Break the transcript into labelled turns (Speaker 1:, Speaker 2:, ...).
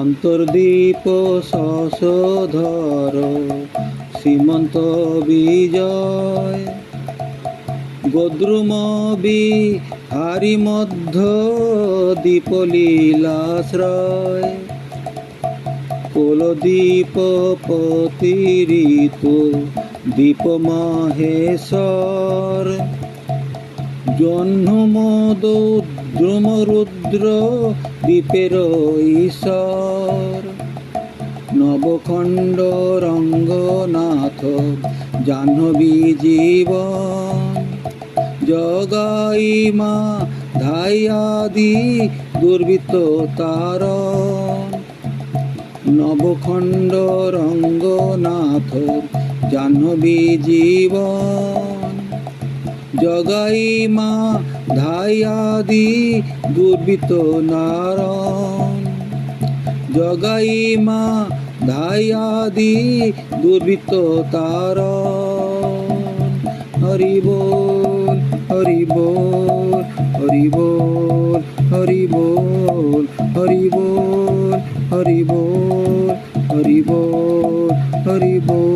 Speaker 1: অন্তর্দীপ শশধর সীমন্ত বিজয়। গদ্রুমবি হারি মধ্য দীপলীলাশ্রয়। কুলদীপ পতিরিত দীপ মহেশ্বর জহ্নমদ দ্রুম রুদ্র দ্বীপের ঈশ্বর। নবখণ্ড রঙ্গনাথ জাহ্নবী জীবন। জগাই মা ধাইয়াদি দুর্বৃত্ত তারণ। নবখণ্ড রঙ্গনাথ জাহ্নবী জীবন। জগাই মা ধাইয়াদি দুর্বৃত্ত নারণ জগাই মা ধাইয়াদি দুর্বৃত্ত তারণ হরি বল হরি বল হরি বল হরি বল।